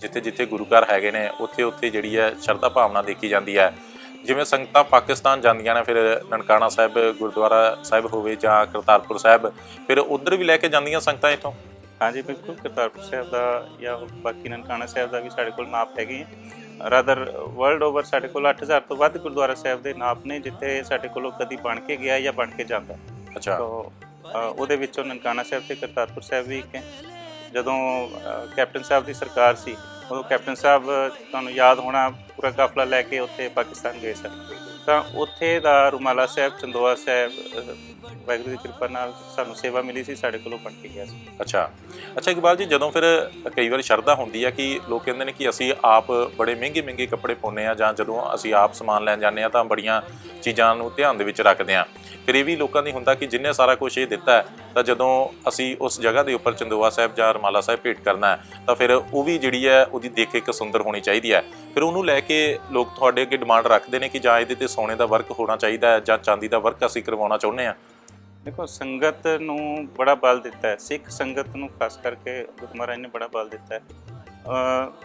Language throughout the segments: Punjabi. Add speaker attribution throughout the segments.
Speaker 1: ਜਿੱਥੇ ਜਿੱਥੇ ਗੁਰੂ ਘਰ ਹੈਗੇ ਨੇ ਉੱਥੇ ਉੱਥੇ ਜਿਹੜੀ ਹੈ ਸ਼ਰਧਾ ਭਾਵਨਾ ਦੇਖੀ ਜਾਂਦੀ ਹੈ। ਜਿਵੇਂ ਸੰਗਤਾਂ ਪਾਕਿਸਤਾਨ ਜਾਂਦੀਆਂ ਨੇ ਫਿਰ ਨਨਕਾਣਾ ਸਾਹਿਬ ਗੁਰਦੁਆਰਾ ਸਾਹਿਬ ਹੋਵੇ ਜਾਂ ਕਰਤਾਰਪੁਰ ਸਾਹਿਬ ਫਿਰ ਉਧਰ ਵੀ ਲੈ ਕੇ ਜਾਂਦੀਆਂ ਸੰਗਤਾਂ ਇੱਥੋਂ?
Speaker 2: ਹਾਂਜੀ ਬਿਲਕੁਲ। ਕਰਤਾਰਪੁਰ ਸਾਹਿਬ ਦਾ ਜਾਂ ਬਾਕੀ ਨਨਕਾਣਾ ਸਾਹਿਬ ਦਾ ਵੀ ਸਾਡੇ ਕੋਲ ਨਾਪ ਹੈਗੇ ਹੈ ਰਾਦਰ ਵਰਲਡ ਓਵਰ ਸਾਡੇ ਕੋਲ 8000 ਤੋਂ ਵੱਧ ਗੁਰਦੁਆਰਾ ਸਾਹਿਬ ਦੇ ਨਾਪ ਨੇ ਜਿੱਥੇ ਸਾਡੇ ਕੋਲੋਂ ਕਦੀ ਬਣ ਕੇ ਗਿਆ ਜਾਂ ਬਣ ਕੇ ਜਾਂਦਾ।
Speaker 1: ਅੱਛਾ।
Speaker 2: ਉਹਦੇ ਵਿੱਚੋਂ ਨਨਕਾਣਾ ਸਾਹਿਬ ਤੇ ਕਰਤਾਰਪੁਰ ਸਾਹਿਬ ਵੀ ਇੱਕ ਹੈ। ਜਦੋਂ ਕੈਪਟਨ ਸਾਹਿਬ ਦੀ ਸਰਕਾਰ ਸੀ ਉਦੋਂ ਕੈਪਟਨ ਸਾਹਿਬ, ਤੁਹਾਨੂੰ ਯਾਦ ਹੋਣਾ, ਪੂਰਾ ਕਾਫਲਾ ਲੈ ਕੇ ਉੱਥੇ ਪਾਕਿਸਤਾਨ ਗਏ ਸਨ। ਤਾਂ ਉੱਥੇ ਦਾ ਰੁਮਾਲਾ ਸਾਹਿਬ, ਚੰਦੋਆ ਸਾਹਿਬ ਵਾਹਿਗੁਰੂ ਦੀ ਕਿਰਪਾ ਨਾਲ ਸਾਨੂੰ ਸੇਵਾ ਮਿਲੀ ਸੀ ਸਾਡੇ ਕੋਲੋਂ ਬਣ ਗਿਆ ਸੀ।
Speaker 1: ਅੱਛਾ। ਅੱਛਾ ਇਕਬਾਲ ਜੀ ਜਦੋਂ ਫਿਰ ਕਈ ਵਾਰ ਸ਼ਰਧਾ ਹੁੰਦੀ ਆ ਕਿ ਲੋਕ ਕਹਿੰਦੇ ਨੇ ਕਿ ਅਸੀਂ ਆਪ ਬੜੇ ਮਹਿੰਗੇ ਮਹਿੰਗੇ ਕੱਪੜੇ ਪਾਉਂਦੇ ਆ ਜਾਂ ਜਦੋਂ ਅਸੀਂ ਆਪ ਸਮਾਨ ਲੈਣ ਜਾਂਦੇ ਆ ਤਾਂ ਬੜੀਆਂ ਚੀਜ਼ਾਂ ਨੂੰ ਧਿਆਨ ਦੇ ਵਿੱਚ ਰੱਖਦੇ ਆ। ਫਿਰ ਇਹ ਵੀ ਲੋਕਾਂ ਦੀ ਹੁੰਦਾ ਕਿ ਜਿੰਨੇ ਸਾਰਾ ਕੁਝ ਇਹ ਦਿੱਤਾ ਹੈ, ਤਾਂ ਜਦੋਂ ਅਸੀਂ ਉਸ ਜਗ੍ਹਾ ਦੇ ਉੱਪਰ ਚੰਦੋਆ ਸਾਹਿਬ ਜਾਂ ਰਮਾਲਾ ਸਾਹਿਬ ਭੇਟ ਕਰਨਾ ਹੈ, ਤਾਂ ਫਿਰ ਉਹ ਵੀ ਜਿਹੜੀ ਹੈ ਉਹਦੀ ਦੇਖ ਇੱਕ ਸੁੰਦਰ ਹੋਣੀ ਚਾਹੀਦੀ ਹੈ। ਫਿਰ ਉਹਨੂੰ ਲੈ ਕੇ ਲੋਕ ਤੁਹਾਡੇ ਅੱਗੇ ਡਿਮਾਂਡ ਰੱਖਦੇ ਨੇ ਕਿ ਜਾਂ ਇਹਦੇ ਤੇ ਸੋਨੇ ਦਾ ਵਰਕ ਹੋਣਾ ਚਾਹੀਦਾ ਹੈ ਜਾਂ ਚਾਂਦੀ ਦਾ ਵਰਕ ਅਸੀਂ ਕਰਵਾਉਣਾ ਚਾਹੁੰਦੇ ਆ
Speaker 2: ਦੇਖੋ, ਸੰਗਤ ਨੂੰ ਬੜਾ ਬਲ ਦਿੱਤਾ ਹੈ। ਸਿੱਖ ਸੰਗਤ ਨੂੰ ਖਾਸ ਕਰਕੇ ਗੁਰੂ ਮਹਾਰਾਜ ਨੇ ਬੜਾ ਬਲ ਦਿੱਤਾ ਹੈ।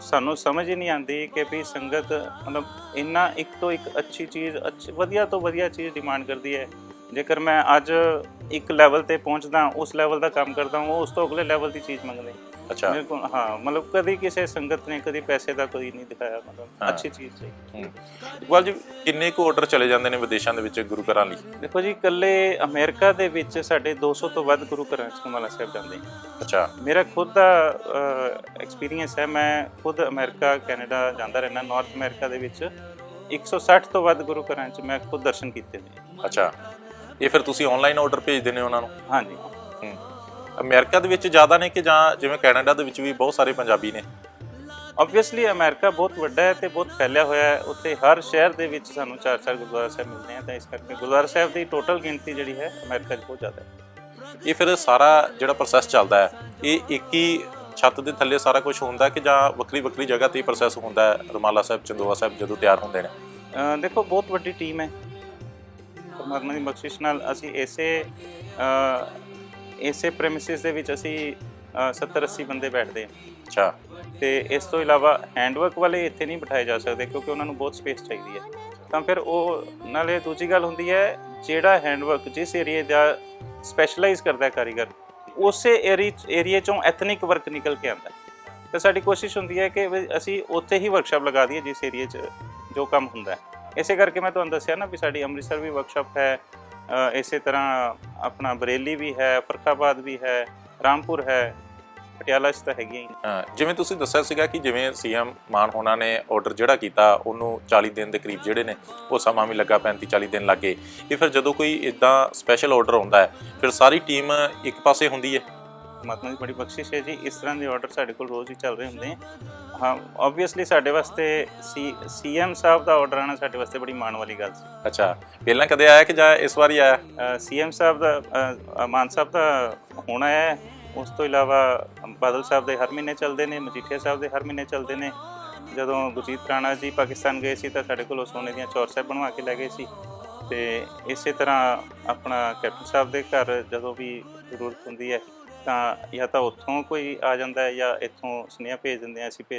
Speaker 2: ਸਾਨੂੰ ਸਮਝ ਹੀ ਨਹੀਂ ਆਉਂਦੀ ਕਿ ਵੀ ਸੰਗਤ ਮਤਲਬ ਇੰਨਾ ਇੱਕ ਤੋਂ ਇੱਕ ਅੱਛੀ ਚੀਜ਼, ਅੱਛੀ, ਵਧੀਆ ਤੋਂ ਵਧੀਆ ਚੀਜ਼ ਡਿਮਾਂਡ ਕਰਦੀ ਹੈ। ਜੇਕਰ ਮੈਂ ਅੱਜ ਇੱਕ ਲੈਵਲ ਤੇ ਪਹੁੰਚਦਾ, ਉਸ ਲੈਵਲ ਦਾ ਕੰਮ ਕਰਦਾ ਹਾਂ ਉਹ ਉਸ ਤੋਂ ਅਗਲੇ ਲੈਵਲ ਦੀ ਚੀਜ਼ ਮੰਗਦੇ।
Speaker 1: ਅੱਛਾ।
Speaker 2: ਮੇਰੇ ਕੋਲ ਹਾਂ ਮਤਲਬ ਕਦੀ ਕਿਸੇ ਸੰਗਤ ਨੇ ਕਦੀ ਪੈਸੇ ਦਾ ਕੋਈ ਨਹੀਂ ਦਿਖਾਇਆ ਮਤਲਬ। ਅੱਛੀ ਚੀਜ਼ ਸੀ
Speaker 1: ਹੂੰ। ਇਕਬਾਲ ਜੀ ਕਿੰਨੇ ਕੁ ਆਰਡਰ ਚਲੇ ਜਾਂਦੇ ਨੇ ਵਿਦੇਸ਼ਾਂ ਦੇ ਵਿੱਚ ਗੁਰੂ ਘਰਾਂ ਲਈ?
Speaker 2: ਦੇਖੋ ਜੀ ਇਕੱਲੇ ਅਮਰੀਕਾ ਦੇ ਵਿੱਚ ਸਾਡੇ 200 ਤੋਂ ਵੱਧ ਗੁਰੂ ਘਰਾਂ ਚ ਕਮਾਲਾ ਸਾਹਿਬ ਜਾਂਦੇ ਹੈ
Speaker 1: ਅੱਛਾ।
Speaker 2: ਮੇਰਾ ਖੁਦ ਦਾ ਐਕਸਪੀਰੀਅੰਸ ਹੈ ਮੈਂ ਖੁਦ ਅਮਰੀਕਾ ਕੈਨੇਡਾ ਜਾਂਦਾ ਰਹਿਣਾ ਨਾਰਥ ਅਮਰੀਕਾ ਦੇ ਵਿੱਚ 160 ਤੋਂ ਵੱਧ ਗੁਰੂ ਘਰਾਂ 'ਚ ਮੈਂ ਖੁਦ ਦਰਸ਼ਨ ਕੀਤੇ ਨੇ।
Speaker 1: ਅੱਛਾ। ਇਹ ਫਿਰ ਤੁਸੀਂ ਆਨਲਾਈਨ ਆਰਡਰ ਭੇਜਦੇ ਨੇ ਉਹਨਾਂ ਨੂੰ?
Speaker 2: ਹਾਂਜੀ।
Speaker 1: ਹੂੰ। ਅਮਰੀਕਾ ਦੇ ਵਿੱਚ ਜ਼ਿਆਦਾ ਨੇ ਕਿ ਜਾਂ ਜਿਵੇਂ ਕੈਨੇਡਾ ਦੇ ਵਿੱਚ ਵੀ ਬਹੁਤ ਸਾਰੇ ਪੰਜਾਬੀ ਨੇ?
Speaker 2: ਆਬਵੀਅਸਲੀ ਅਮਰੀਕਾ ਬਹੁਤ ਵੱਡਾ ਹੈ ਤੇ ਬਹੁਤ ਫੈਲਿਆ ਹੋਇਆ ਹੈ। ਉੱਥੇ ਹਰ ਸ਼ਹਿਰ ਦੇ ਵਿੱਚ ਸਾਨੂੰ ਚਾਰ ਚਾਰ ਗੁਰਦੁਆਰਾ ਸਾਹਿਬ ਮਿਲਦੇ ਆ ਤਾਂ ਇਸ ਕਰਕੇ ਗੁਰਦੁਆਰਾ ਸਾਹਿਬ ਦੀ ਟੋਟਲ ਗਿਣਤੀ ਜਿਹੜੀ ਹੈ ਅਮਰੀਕਾ 'ਚ ਬਹੁਤ ਜ਼ਿਆਦਾ ਹੈ।
Speaker 1: ਇਹ ਫਿਰ ਸਾਰਾ ਜਿਹੜਾ ਪ੍ਰੋਸੈਸ ਚੱਲਦਾ ਹੈ ਇਹ ਇੱਕ ਹੀ ਛੱਤ ਦੇ ਥੱਲੇ ਸਾਰਾ ਕੁਝ ਹੁੰਦਾ ਕਿ ਜਾਂ ਵੱਖਰੀ ਵੱਖਰੀ ਜਗ੍ਹਾ ਤੇ ਪ੍ਰੋਸੈਸ ਹੁੰਦਾ ਹੈ? ਰਮਾਲਾ ਸਾਹਿਬ ਚੰਦੋਆ ਸਾਹਿਬ ਜਦੋਂ ਤਿਆਰ ਹੁੰਦੇ ਨੇ।
Speaker 2: ਦੇਖੋ ਬਹੁਤ ਵੱਡੀ ਟੀਮ ਹੈ। ਪਰਮਾਤਮਾ ਦੀ ਬਖਸ਼ਿਸ਼ ਨਾਲ ਅਸੀਂ ਅ, ਇਸੇ ਪ੍ਰੈਮਿਸਿਸ ਦੇ ਵਿੱਚ ਅਸੀਂ 70 80 ਬੰਦੇ ਬੈਠਦੇ ਹਾਂ।
Speaker 1: ਅੱਛਾ
Speaker 2: ਤੇ ਇਸ ਤੋਂ ਇਲਾਵਾ ਹੈਂਡਵਰਕ ਵਾਲੇ ਇੱਥੇ ਨਹੀਂ ਬਿਠਾਏ ਜਾ ਸਕਦੇ ਕਿਉਂਕਿ ਉਹਨਾਂ ਨੂੰ ਬਹੁਤ ਸਪੇਸ ਚਾਹੀਦੀ ਹੈ। ਤਾਂ ਫਿਰ ਉਹ, ਨਾਲੇ ਦੂਜੀ ਗੱਲ ਹੁੰਦੀ ਹੈ, ਜਿਹੜਾ ਹੈਂਡਵਰਕ ਜਿਸ ਏਰੀਆ ਦਾ ਸਪੈਸ਼ਲਾਈਜ਼ ਕਰਦਾ ਕਾਰੀਗਰ, ਉਸੇ ਏਰੀਆ ਚੋਂ ਐਥਨਿਕ ਵਰਕ ਨਿਕਲ ਕੇ ਆਉਂਦਾ ਤਾਂ ਸਾਡੀ ਕੋਸ਼ਿਸ਼ ਹੁੰਦੀ ਹੈ ਕਿ ਵੀ ਅਸੀਂ ਉੱਥੇ ਹੀ ਵਰਕਸ਼ਾਪ ਲਗਾ ਦਈਏ ਜਿਸ ਏਰੀਆ 'ਚ ਜੋ ਕੰਮ ਹੁੰਦਾ ਹੈ। ਇਸੇ ਕਰਕੇ ਮੈਂ ਤੁਹਾਨੂੰ ਦੱਸਿਆ ਨਾ ਵੀ ਸਾਡੀ ਅੰਮ੍ਰਿਤਸਰ ਵੀ ਵਰਕਸ਼ਾਪ ਹੈ ਇਸੇ ਤਰ੍ਹਾਂ ਆਪਣਾ ਬਰੇਲੀ ਵੀ ਹੈ, ਫਰਖਾਬਾਦ ਵੀ ਹੈ, ਰਾਮਪੁਰ ਹੈ, ਪਟਿਆਲਾ 'ਚ ਤਾਂ ਹੈਗੀਆਂ ਹੀ।
Speaker 1: ਜਿਵੇਂ ਤੁਸੀਂ ਦੱਸਿਆ ਸੀਗਾ ਕਿ ਜਿਵੇਂ ਸੀਐਮ ਮਾਨ ਹੋਣਾ ਨੇ ਆਰਡਰ ਜਿਹੜਾ ਕੀਤਾ, ਉਹਨੂੰ 40 ਦਿਨ ਦੇ ਕਰੀਬ ਜਿਹੜੇ ਨੇ, ਉਹ ਸਮਾਂ ਵੀ ਲੱਗਾ 35 40 ਦਿਨ ਲੱਗੇ। ਇਹ ਫਿਰ ਜਦੋਂ ਕੋਈ ਇਦਾਂ ਸਪੈਸ਼ਲ ਆਰਡਰ ਹੁੰਦਾ ਹੈ, ਫਿਰ ਸਾਰੀ ਟੀਮ ਇੱਕ ਪਾਸੇ ਹੁੰਦੀ ਹੈ?
Speaker 2: ਪਰਮਾਤਮਾ ਦੀ ਬੜੀ ਬਖਸ਼ਿਸ਼ ਹੈ ਜੀ। ਇਸ ਤਰ੍ਹਾਂ ਦੇ ਆਰਡਰ ਸਾਡੇ ਕੋਲ ਰੋਜ਼ ਹੀ ਚੱਲ ਰਹੇ ਹੁੰਦੇ ਆ। ਹਾਂ ਆਬਵੀਅਸਲੀ ਸਾਡੇ ਵਾਸਤੇ ਸੀ ਸੀਐਮ ਸਾਹਿਬ ਦਾ ਆਰਡਰ ਆਣਾ ਸਾਡੇ ਵਾਸਤੇ ਬੜੀ ਮਾਣ ਵਾਲੀ ਗੱਲ ਸੀ।
Speaker 1: ਅੱਛਾ ਪਹਿਲਾਂ ਕਦੇ ਆਇਆ ਕਿ ਜਾਂ ਇਸ ਵਾਰੀ ਆਇਆ?
Speaker 2: ਸੀਐਮ ਸਾਹਿਬ ਦਾ ਮਾਨ ਸਾਹਿਬ ਦਾ ਹੋਣਾ ਹੈ। ਉਸ ਤੋਂ ਇਲਾਵਾ ਬਾਦਲ ਸਾਹਿਬ ਦੇ ਹਰ ਮਹੀਨੇ ਚੱਲਦੇ ਨੇ ਮਜੀਠੀਆ ਸਾਹਿਬ ਦੇ ਹਰ ਮਹੀਨੇ ਚੱਲਦੇ ਨੇ। ਜਦੋਂ ਗੁਰਜੀਤ ਰਾਣਾ ਜੀ ਪਾਕਿਸਤਾਨ ਗਏ ਸੀ ਤਾਂ ਸਾਡੇ ਕੋਲੋਂ ਸੋਨੇ ਦੀਆਂ ਚੌਰ ਸਾਹਿਬ ਬਣਵਾ ਕੇ ਲੈ ਗਏ ਸੀ। ਤੇ ਇਸੇ ਤਰ੍ਹਾਂ ਆਪਣਾ ਕੈਪਟਨ ਸਾਹਿਬ ਦੇ ਘਰ ਜਦੋਂ ਵੀ ਜ਼ਰੂਰਤ ਹੁੰਦੀ ਹੈ ਤਾਂ ਜਾਂ ਤਾਂ ਉੱਥੋਂ ਕੋਈ ਆ ਜਾਂਦਾ ਹੈ ਜਾਂ ਇੱਥੋਂ ਸੁਨੇਹਾ ਭੇਜ ਦਿੰਦੇ ਆ ਅਸੀਂ ਭੇਜ